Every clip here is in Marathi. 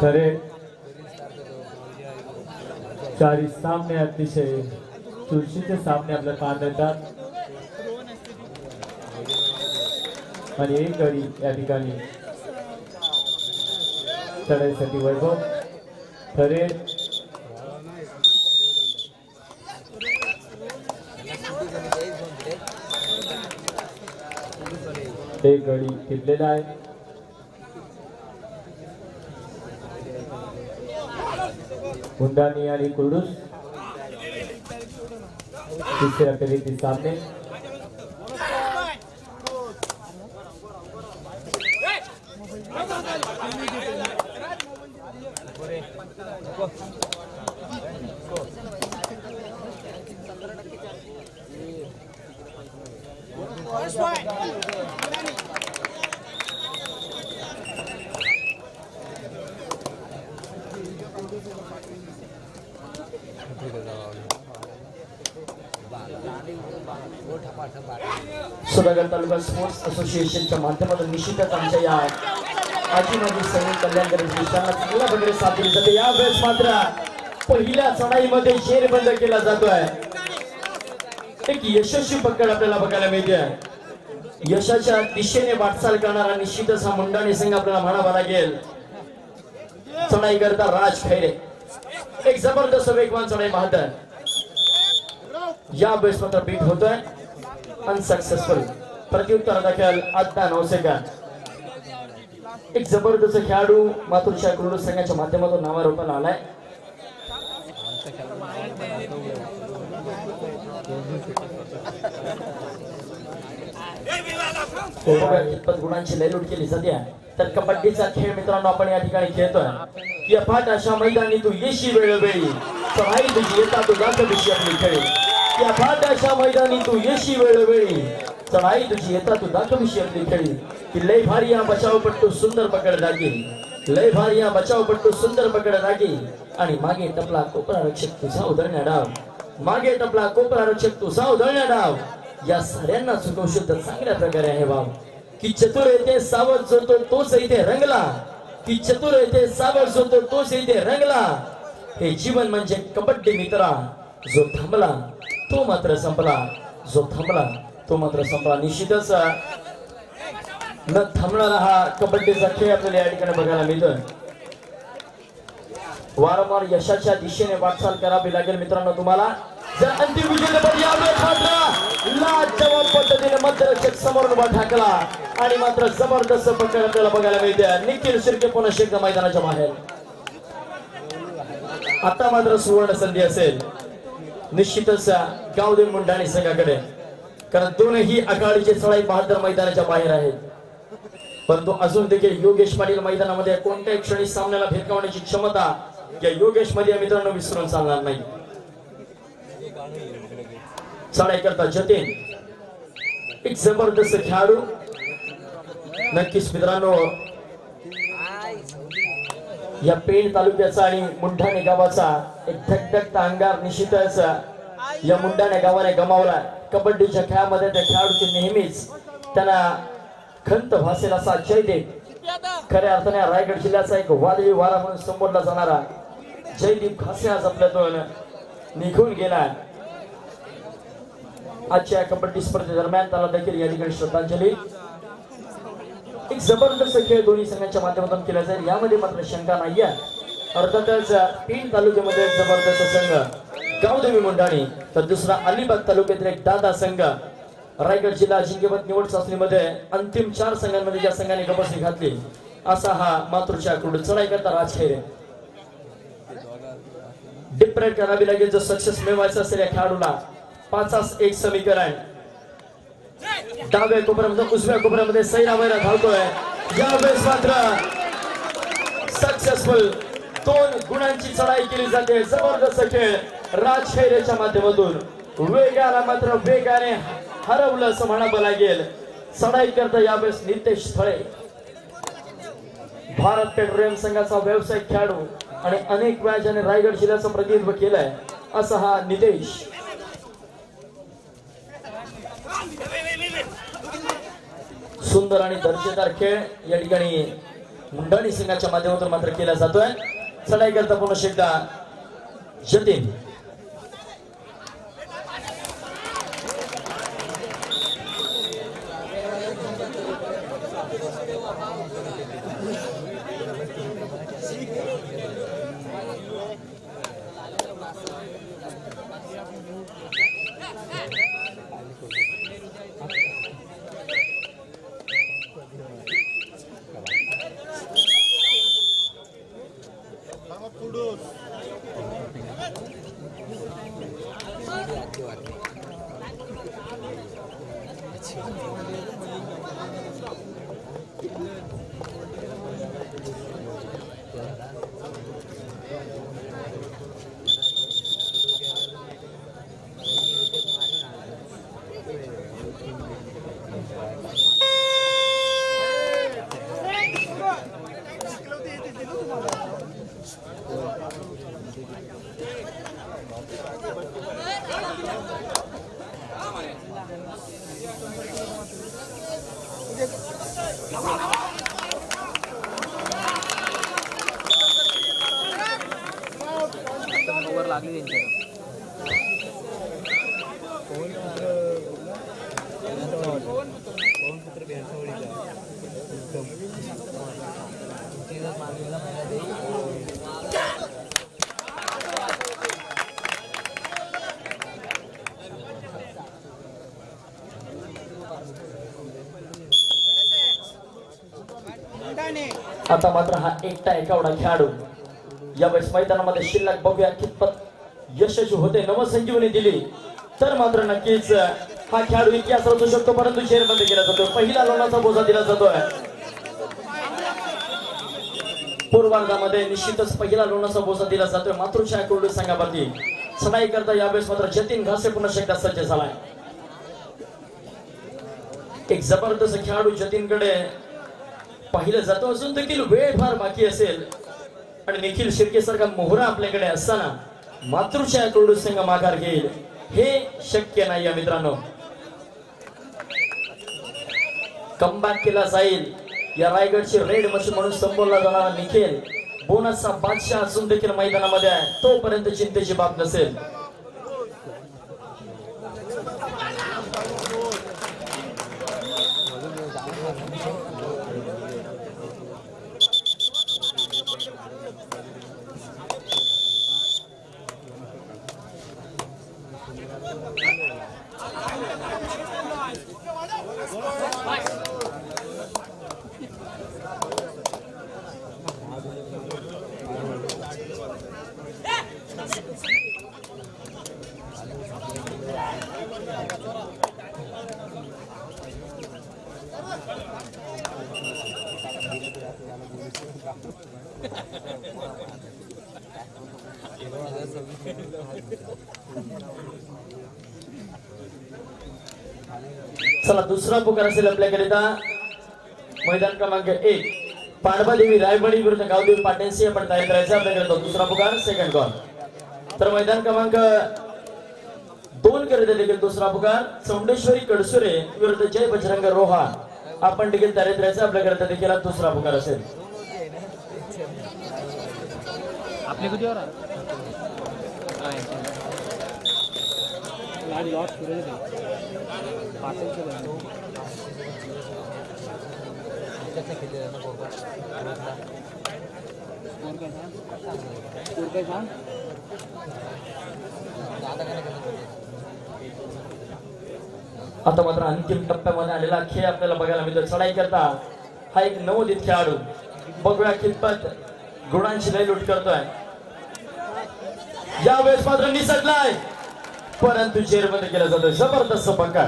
खरे. चारी सामने अतिशय. चुरशीचे सामने आपल्या पाहण्यात येतात. आणि एक गडी या ठिकाणी. चढाईसाठी वैभव. खरे. एक गडी टिपलेला आहे. हुंडानी आणि कुर्डूस. तिसऱ्या फेरीतील सामने. सुधागड तालुका स्पोर्ट्स असोसिएशनच्या माध्यमातून निश्चितच आमच्या या आजी माजी सैनिक कल्याणकारी देशांना चांगल्या प्रकारे साथ दिली जाते. यावेळेस मात्र पहिल्या चढाईमध्ये शेर बंद केला जातोय. एक यशस्वी पकड आपल्याला बघायला मिळते. यशाच्या दिशेने वाटचाल करणारा निश्चितच हा मुंडाणी संघ आपल्याला म्हणावा लागेल. चढाई करता राज खैरे. एक जबरदस्त वेगवान चढाई पाहत या बेस मात्र बीट होतोय. अनसक्सेसफुल प्रत्युत्तर दाखल आता नऊ सेकंद एक जबरदस्त खेळाडू मातृशा क्रीडा संघाच्या माध्यमातून नावारोपण आलाय. कितपत गुणांची लयलूट केली सध्या. तर कबड्डीचा खेळ मित्रांनो आपण या ठिकाणी खेळतोय. या अशा मैदानी तू येशी वेळोवेळी. चढाई तुझी येता तू जात दिशी आपली खेळी. या अशा मैदानी तू येशी वेळोवेळी. चढाई तुझी येता तू दाखविशी आपली खेळी. की लय भारी या बचाव पट्टू सुंदर पकड दागी. लय भारी या बचाव पट्टू सुंदर पकड दागी. आणि मागे टपला कोपरा रक्षक तुझा उधळण्या डाव. मागे टपला कोपरा रक्षक तुझा उधळण्या डाव. या साऱ्यांना सुखौशुद्ध चांगल्या प्रकारे आहे भाव. की चतुर येथे सावध जोतो तोच इथे रंगला. की चतुर येथे सावध जोतो तोच इथे रंगला. हे जीवन म्हणजे कबड्डी मित्रा. जो थांबला तो मात्र संपला. जो थांबला तो मात्र संपला. निश्चितच न थांबणारा हा कबड्डीचा खेळ आपल्याला या ठिकाणी बघायला मिळतोय. वारंवार यशाच्या दिशेने वाटचाल करावी लागेल मित्रांनो तुम्हाला. जर अंतिम विजेतेपद लाजवाब पद्धतीने मध्यरक्षक समोर उभा ठाकला आणि मात्र जबरदस्त पकड आपल्याला बघायला मिळते. निखिल शिर्के पुन्हा शेखदा मैदानाच्या बाहेर. आता मात्र सुवर्ण संधी असेल. निश्चितच गावदेव मुंडाणी संघाकडे. कारण दोनही आघाडीचे चढाई बहादर मैदानाच्या बाहेर आहेत. परंतु अजून देखील योगेश पाटील मैदानामध्ये कोणत्याही क्षणी सामन्याला भेदकावण्याची क्षमता या योगेशमध्ये मित्रांनो विसरून चालणार नाही. चढाई करता जतीन. एक जबरदस्त खेळाडू. नक्कीच मित्रांनो या पेण तालुक्याचा आणि मुंढाणे गावाचा एक धकधकता अंगार निश्चितच या मुंढाणे गावाने गमावला. कबड्डीच्या खेळामध्ये त्या खेळाडूची नेहमीच त्यांना खंत भासेल असा जयदेव खऱ्या अर्थाने रायगड जिल्ह्याचा एक वादळी वारा म्हणून संबोधला जाणारा जयदीप खासे आज आपल्यातून निघून गेला. आजच्या कबड्डी स्पर्धेदरम्यान त्याला देखील या ठिकाणी श्रद्धांजली. एक जबरदस्त खेळ दोन्ही संघांच्या माध्यमातून केला जाईल. यामध्ये मात्र शंका नाहीये. अर्थातच तीन तालुक्यामध्ये एक जबरदस्त संघ. गावदेवी मुंडाणी तर दुसरा अलिबाग तालुक्यातील एक दादा संघ रायगड जिल्हा अजिंक्यपद निवड चाचणीमध्ये अंतिम चार संघांमध्ये ज्या संघाने गपसणी घातली असा हा मातृच्या क्रूड चढाई करता राजखेरे डिप्रेट करावी लागेल जर सक्सेस मिळवायचं असेल या खेळाडूला. पाचास एक समीकरण. डाव्या कोपऱ्यामध्ये उजव्या कोपऱ्यामध्ये सैरा वैरा धावतोय. यावेळेस मात्र सक्सेसफुल दोन गुणांची चढाई केली जाते. जबरदस्त खेळ. राजशैलीच्या माध्यमातून वेगाला मात्र वेगाने हरवलं असं म्हणावं लागेल. चढाई करता यावेळेस नितेश स्थळे भारत पेट्रोलियम संघाचा व्यवसाय खेळाडू आणि अनेक वेळा ज्याने रायगड जिल्ह्याचं प्रतिनिधित्व केलंय असा हा नितेश. सुंदर आणि दर्जेदार खेळ या ठिकाणी मुंडाणी सिंगाच्या माध्यमातून मात्र केला जातोय. चढाई करता पुन्हा एकदा जतीन. लागली त्यांच्या आता मात्र हा एकटा एकावडा खेळाडू यावेळेस मैदानामध्ये शिल्लक बघूया कितपत यशस्वी होते नवसंजीवनी दिली. तर मात्र नक्कीच हा खेळाडू इतिहास रचू शकतो परंतु शेरमध्ये केला जातो. पहिला लोणाचा बोजा दिला जातोय. पूर्वार्धामध्ये निश्चितच पहिला लोणाचा बोजा दिला जातोय. मातृशा कुर्डू संघावरती चढाई करता यावेळेस मात्र जतीन घासे पुन्हा एकदा सज्ज झालाय. एक जबरदस्त खेळाडू जतीनकडे पाहिलं जातो. अजून देखील वेळ फार बाकी असेल. आणि निखिल शिर्के सारखा मोहरा आपल्याकडे असताना मातृशा कडू संघ माघार घेईल हे शक्य नाही या मित्रांनो. कमबॅक केला जाईल. या रायगडची रेड मशीन म्हणून संबोधला जाणारा निखिल बोनसचा बादशाह असून देखील मैदानामध्ये आहे. तोपर्यंत चिंतेची बाब नसेल. चला दुसरा पुकार असेल आपल्याकरिता. मैदान क्रमांक एक पांडवादेवी रायबडी विरुद्ध गावदेवी पाटेंसी आपण तयार करायचं आपल्याकरिता दुसरा पुकार सेकंड कॉल तर मैदान क्रमांक दोन करिता देखील दुसरा पुकार. चौंडेश्वरी कडसुरे विरुद्ध जय बजरंग रोहा आपण देखील तयार करायचं आपल्याकरिता देखील दुसरा पुकार असेल. आपली आता मात्र अंतिम टप्प्यामध्ये आलेला खेळ आपल्याला बघायला मिळतो चढाई करता हा एक नवोदित खेळाडू. बघूया कितपत गुणांची लय लूट करतोय. यावेळेस मात्र निसटलाय. परंतु जेरमध्ये केला जातो जबरदस्त पकड.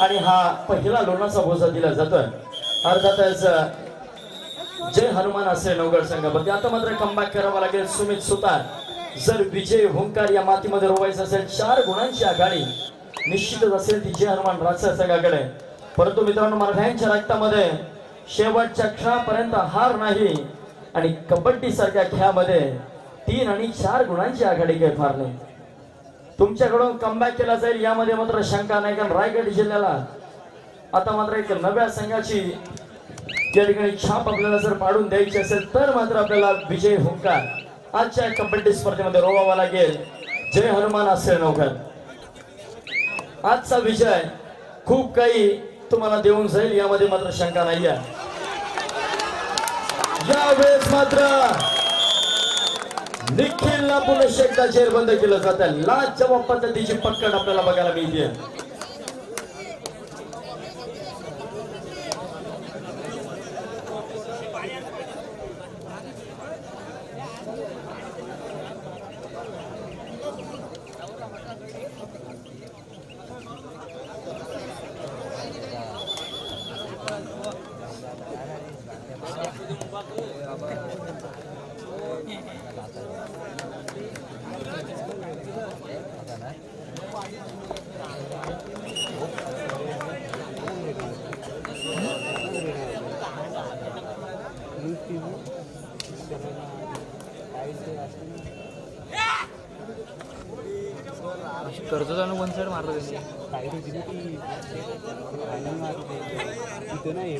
आणि हा पहिला लोणाचा बोजा दिला जातोय. अर्थातच जय हनुमान असेल नवगड संघामध्ये. आता मात्र कमबॅक करावा लागेल सुमित सुतार. जर विजय हुंकार या मातीमध्ये रोवायचं असेल चार गुणांची आघाडी निश्चितच असेल ती जय हनुमान राजसा संघाकडे. परंतु मित्रांनो मराठ्यांच्या रक्तामध्ये शेवटच्या क्षणापर्यंत हार नाही आणि कबड्डी सारख्या खेळामध्ये तीन आणि चार गुणांची आघाडी काही फार नाही तुमच्याकडून कमबॅक केला जाईल यामध्ये मात्र शंका नाही कारण रायगड जिल्ह्याला आता मात्र एक नव्या संघाची या ठिकाणी छाप आपल्याला जर पाडून द्यायची असेल तर मात्र आपल्याला विजय हुंकार. आजच्या कबड्डी स्पर्धेमध्ये रोवावा लागेल. जय हनुमान असेल नौकर. आजचा विजय खूप काही तुम्हाला देऊन जाईल यामध्ये मात्र शंका नाही आहे यावेळेस मात्र निखिलला पुन्हा एकदा जेरबंद केलं जात आहे. लाजवाब पद्धतीची पक्कड आपल्याला बघायला मिळते. कर्जदान कर्ज वन साईड मारलं त्यांनी काही होती नाही नाही.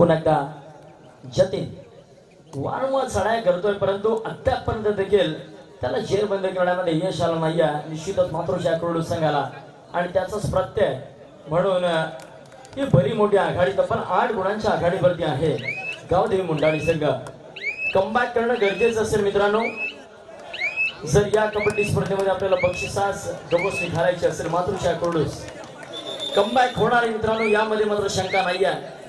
पुन्हा एकदा जतीन वारंवार चढाया करतोय परंतु अद्यापर्यंत देखील त्याला जेरबंद करण्यामध्ये यश आलं नाही आहे. निश्चितच मातृशा करोड संघाला. आणि त्याचाच प्रत्यय म्हणून ही बरी मोठी आघाडी तर पण आठ गुणांच्या आघाडीवरती आहे. गावदेवी मुंडाळी संघ. कमबॅक करणं गरजेचं असेल मित्रांनो. जर या कबड्डी स्पर्धेमध्ये आपल्याला बक्षिसास गबोसणी घालायची असेल मातृशा कोरडूस कमबॅक होणार मित्रांनो. यामध्ये मात्र शंका नाही आहे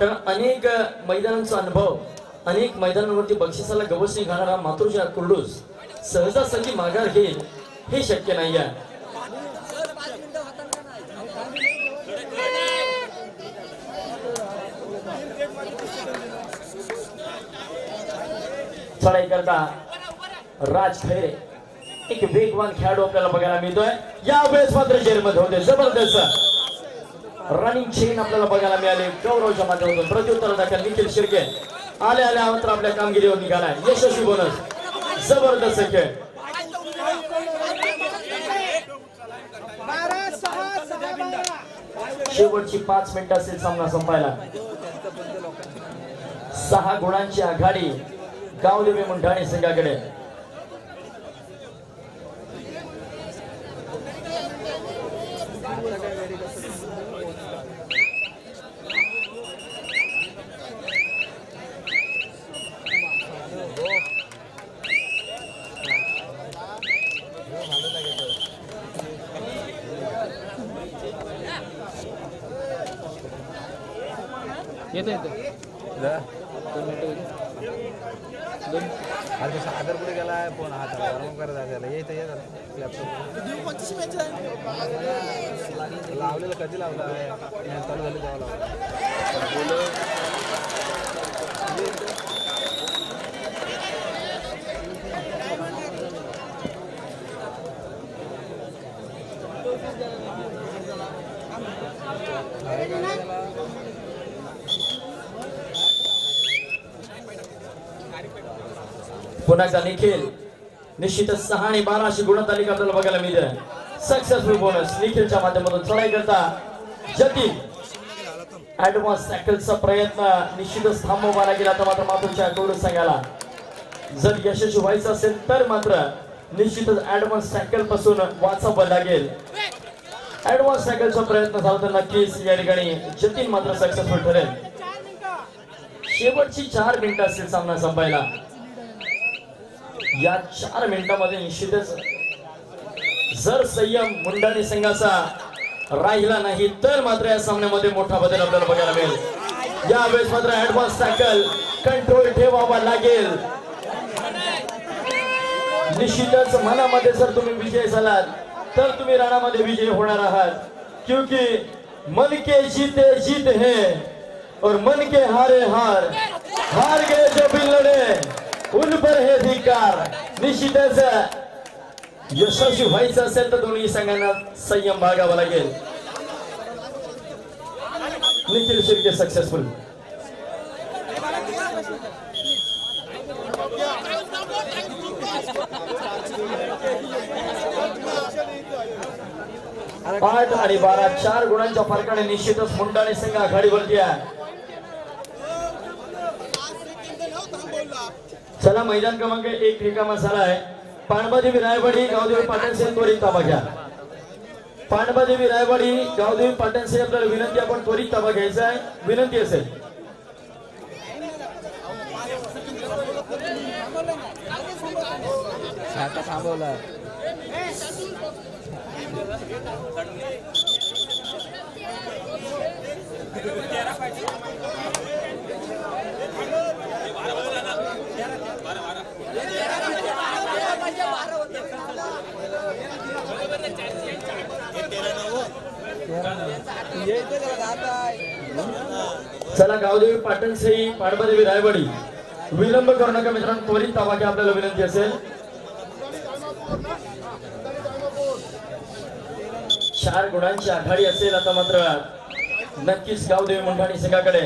कारण अनेक मैदानांचा अनुभव अनेक मैदानांवरती बक्षिसाला गवसणी घालणारा मातृशा कुर्डूस सहजासहजी माघार घेईल हे शक्य नाही आहे. चढाई करता राज खैरे एक वेगवान खेळाडू आपल्याला बघायला मिळतोय. यावेळेस मात्र जेलमध्ये होते. जबरदस्त. रनिंग चेन आपल्याला बघायला मिळाले. गौरवच्या माध्यमातून प्रत्युत्तर दाखल निखिल शिर्के. आले आले मात्र आपल्या कामगिरीवर निघालाय यशस्वी बोनस जबरदस्त खेळ. शेवटची पाच मिनिटं असेल सामना संपायला. सहा गुणांची आघाडी गावदेवी मुंढाणे संघाकडे. येतं येतं दोन मिनिटं दोन अरे तो आदर कुठे गेलाय? फोन हात गरम करत आहे त्याला. येतं येत लॅपटॉप लावलेलं कधी लावलं आहे? चालू झाली तेव्हा लावलं. पुन्हा निखिल. निश्चितच सहा आणि बारा अशी गुणतालिका आपल्याला बघायला मिळते. सक्सेसफुल बोनस निखिलच्या माध्यमातून चढाई करता जतीन ऍडव्हान्स टॅकलचा प्रयत्न. निश्चितच थांबवा लागेल आता मात्र मातूरच्या कोड संघाला जर यशस्वी व्हायचं असेल तर मात्र निश्चितच ऍडव्हान्स टॅकलपासून वाचावं लागेल. ऍडव्हान्स टॅकलचा प्रयत्न झाला तर नक्कीच या ठिकाणी जतीन मात्र सक्सेसफुल ठरेल. शेवटची चार मिनिटं असतील सामना संपायला. या चार मिनिटामध्ये निश्चितच जर संयम मुंडाने संघाचा राहिला नाही तर मात्र या सामन्यामध्ये मोठा बदल आपल्याला बघायला मिळेल. यावेळेस मात्र ऍडव्हान्स टॅकल कंट्रोल ठेवावा लागेल. निश्चितच मनामध्ये जर तुम्ही विजय झालात तर तुम्ही राणामध्ये विजय होणार आहात. क्योंकि मन के जीते जीत है और मन के हारे हार. हार गए जो भी लढे उन पर हे धिकार। निश्चितच यशस्वी व्हायचं असेल तर दोन्ही संघांना संयम बाळगावा लागेल निखिल शिर्के सक्सेसफुल आठ आणि बारा चार गुणांच्या फरकाने निश्चितच मुंडाने संघ आघाडीवरती आहे चला मैदान क्रमांक एक रिकामा झाला आहे. पाणबादेवी रायवाडी गावदेवी पाटण से त्वरित ताबा घ्या. पाणबादेवी रायवाडी गावदेवी पाटण से आपल्याला विनंती आपण त्वरित ताबा घ्यायचा आहे. विनंती असेल. थांबवला. चला गावदेवी पाटण सई पाडबादेवी रायवाडी. विलंब करू नका मित्रांनो त्वरित ताबा घ्या आपल्याला विनंती असेल. चार गुणांची आघाडी असेल आता मात्र. नक्कीच गावदेवी मुंढाणी संघाकडे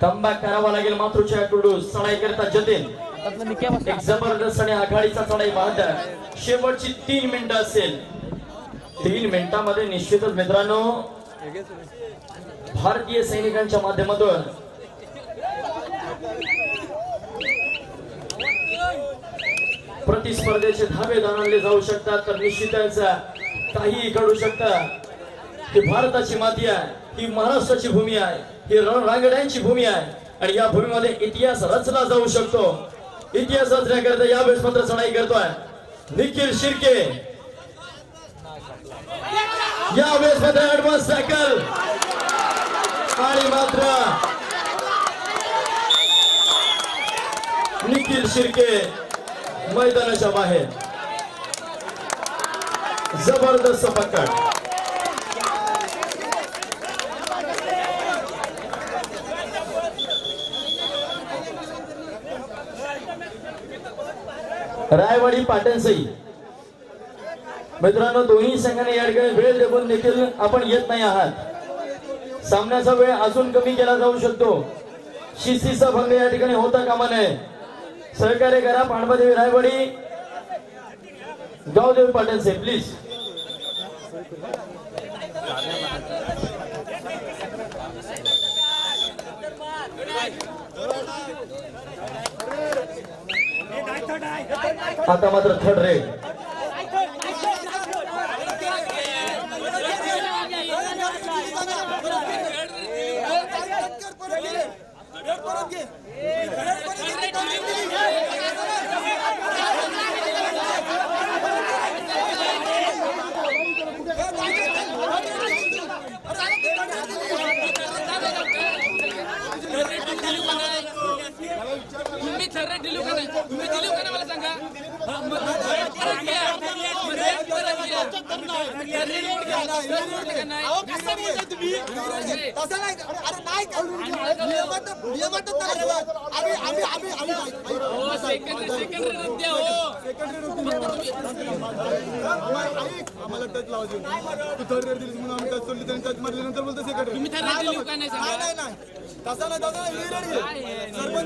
कमबॅक करावा लागेल मातृच्या टुडू चढाई करता जतीन. एक जबरदस्त आणि आघाडीचा चढाई वाहत शेवटची तीन मिनिटं असेल. तीन मिनिटांमध्ये निश्चितच मित्रांनो भारतीय सैनिकांच्या माध्यमातून प्रतिस्पर्धेचे धाबे आणले जाऊ शकतात तर निश्चितच काहीही घडू शकतात ही भारताची माती आहे ही महाराष्ट्राची भूमी आहे ही रणरांगड्यांची भूमी आहे आणि या भूमीमध्ये इतिहास रचला जाऊ शकतो. इतिहास रचण्याकरता यावेळेस मात्र चढाई करतोय. निखिल शिर्के या मध्ये ऍडव्हान्स सायकल आणि मात्र निखिल शिर्के मैदानाच्या बाहेर. जबरदस्त पकड रायवाडी पाटणसई. मित्रांनो दोन्ही संघाने या ठिकाणी वेळ देखून देखील आपण येत नाही आहात. सामन्याचा वेळ अजून कमी केला जाऊ शकतो. शिस्तीचा भंग या ठिकाणी होता कामा नये. सहकार्य करा पाणबादेवी रायवाडी. गावदेवी पाटील से प्लीज आता मात्र थर्ड रेड तुम्ही थर्रेट दिली का नाही. तुम्ही दिली का नाही मला सांगा. हा, रेट. रेट. रेट घ्या. नाही. हो, रेट हो. आम्हाला टच लावायची तू थर्ड रेड दिलीस म्हणून आम्ही टच सोडली त्यांनी टच मारल्यानंतर बोलतो सेकंड तुम्ही थर्रेट दिली का नाही सांगा. नाही. नाही तसा नाही. तसा नाही. सरपंच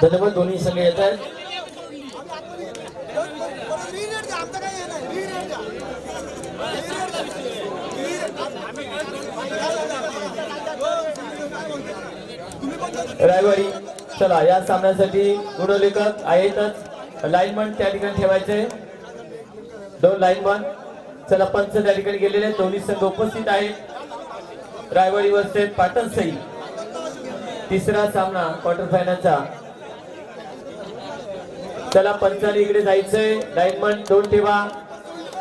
धन्यवाद दोन्ही सगळे येत आहेत. आमचं काही रायवाडी चला या सामन्यासाठी गुणलेखक आहेतच. लाईनमन त्या ठिकाणी ठेवायचे. दोन लाईनमन. चला पंच त्या ठिकाणी गेलेले दोन्ही संघ उपस्थित आहेत. रायवाडी वर्सेस पाटण सई. तिसरा सामना क्वार्टर फायनलचा चला पंचाने इकडे जायचंय. लाईनमन दोन ठेवा.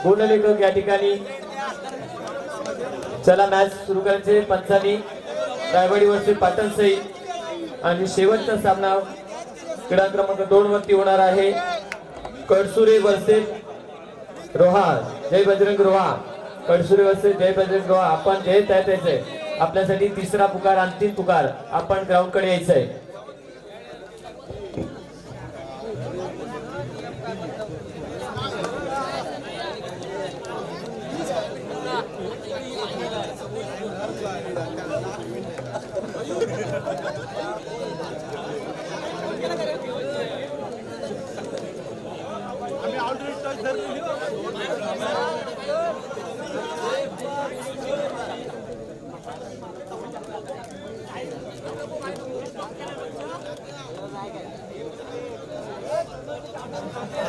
गुणलेखक या ठिकाणी. चला मॅच सुरू करायचे. पंचानी रायवाडी वर्सेस पाटण सई. आणि शेवटचा सामना क्रीडा क्रमांक दोन वरती होणार आहे. कडसुरे वर्सेस रोहा जय बजरंग रोहा कडसुरे वर्सेस जय बजरंग रोहा आपण जय तयार त्याचे आपल्यासाठी तिसरा पुकार अंतिम पुकार आपण ग्राउंडकडे यायचंय.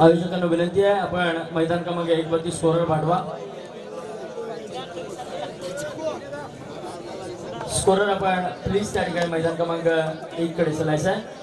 आयोजकांना विनंती आहे आपण मैदान क्रमांक एक वरती स्कोरर पाठवा स्कोरर आपण प्लीज त्या ठिकाणी मैदान क्रमांक एक कडे चलायचं आहे.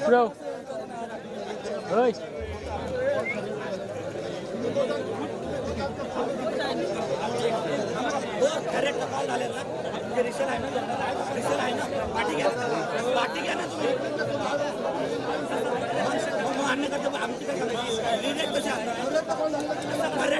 Bro. Ơi. करेक्ट कॉल झाले ना ते रिसेल आहे ना रिसेल आहे ना पाठी घ्या पाठी घ्या ना तुम्ही मान्य करतो आमची कसं रिजेक्ट कशा Oi.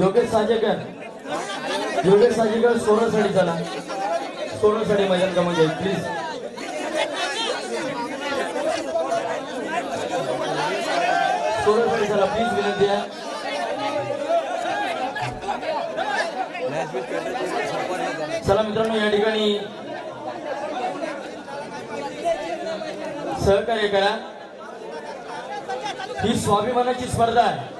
योगेश साजेकर. योगेश साजेकर सोनसाठी चला सोनसाठी मैदान क्रमांक एक प्लीज सोनसाठी चला प्लीज विनंती आहे. चला मित्रांनो या ठिकाणी सहकार्य करा. ही स्वाभिमानाची स्पर्धा आहे.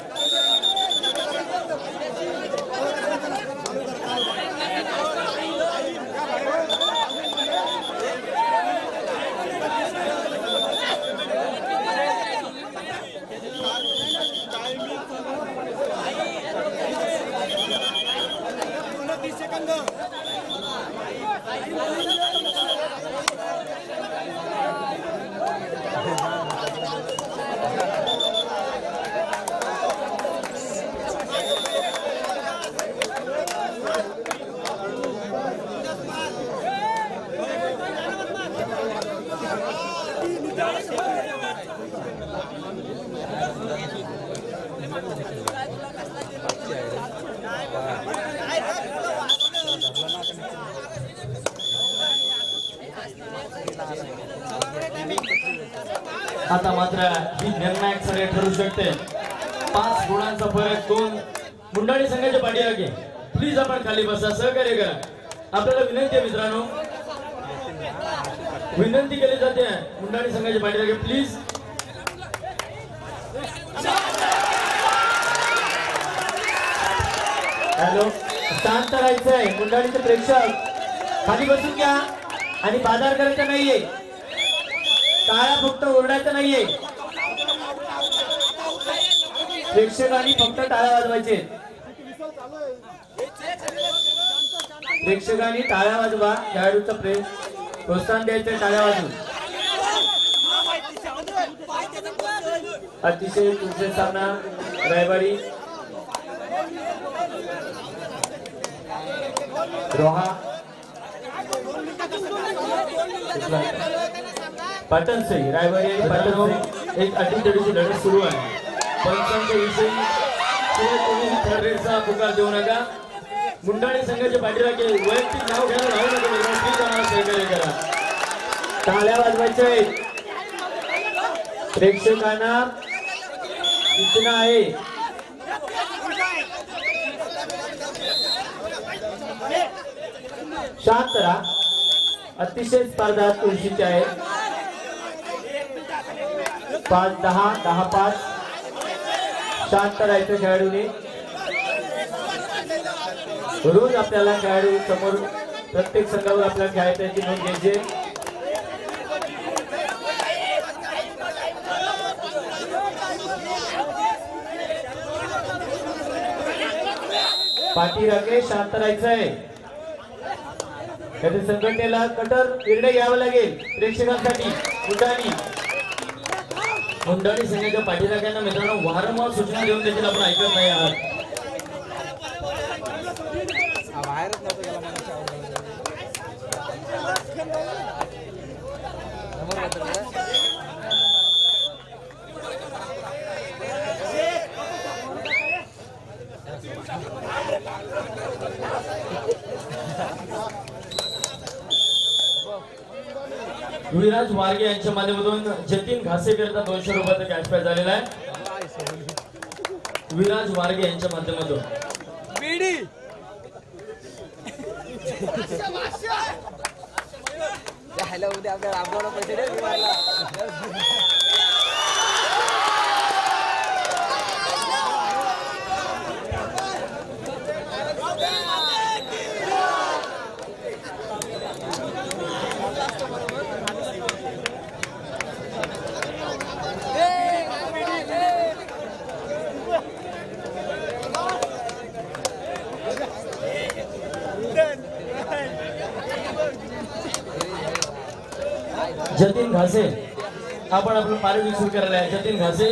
आता मात्र ही निर्णायक सगळे ठरू शकते. पाच गुणांचा फरक दोन मुंडाळी संघाच्या पाठीमागे. प्लीज आपण खाली बसा सहकार्य करा. आपल्याला विनंती आहे मित्रांनो विनंती केली जाते. मुंडाणी संघाच्या पाठीमागे प्लीज हॅलो शांत आहे गुंडाळीचं प्रेक्षक खाली बसून घ्या. आणि बाजार करायचा नाहीये. काळा फक्त ओरडायचं नाहीये. प्रेक्षकांनी फक्त टाळ्या वाजवायचे. प्रेक्षकांनी टाळ्या वाजवा. खेळाडूचा प्रेम प्रोत्साहन द्यायचं टाळ्या वाजून अतिशय तुमचे सामना रविवारी रोहा. पाटण से रायवाडी आणि मित्रांनो, पाटण एक अटीतडीची लढत सुरू आहे. पंचांच्या विषयी ते पुकार देऊ नका. मुंडाळे संघाच्या पाठीराखे वैयक्तिक नाव घ्यायला राहू नका मित्रांनो. प्लीज आम्हाला सहकार्य करा टाळ्या वाजवायचे. प्रेक्षकांना सूचना आहे. शांत राहा. अतिशय स्पर्धा तुळशीची आहे. पाच दहा दहा पाच. शांत राहायचं खेळाडूने. रोज आपल्याला खेळाडू समोर प्रत्येक संघावर आपल्याला खेळायचं याची नोंद घ्यायची पाठी राखे शांत राहायचंय त्याच्या संघटनेला कटर निर्णय घ्यावा लागेल प्रेक्षकांसाठी मुद्दानी मुंडाणी संघाच्या पाठीराख्यांना मित्रांनो वारंवार सूचना देऊन देखील आपण ऐकत नाही आहात. समोर विराज वारगे यांच्या माध्यमातून जतीन घासेकरचा दोनशे रुपयाचा कॅश प्राइज झालेला आहे. विराज वारगे यांच्या माध्यमातून. जायला उद्या आपल्याला आपल्याला पैसे दे विमानला. जतीन घासे आपण आपलं पारितोषिक सुरू करायला आहे जतीन घासे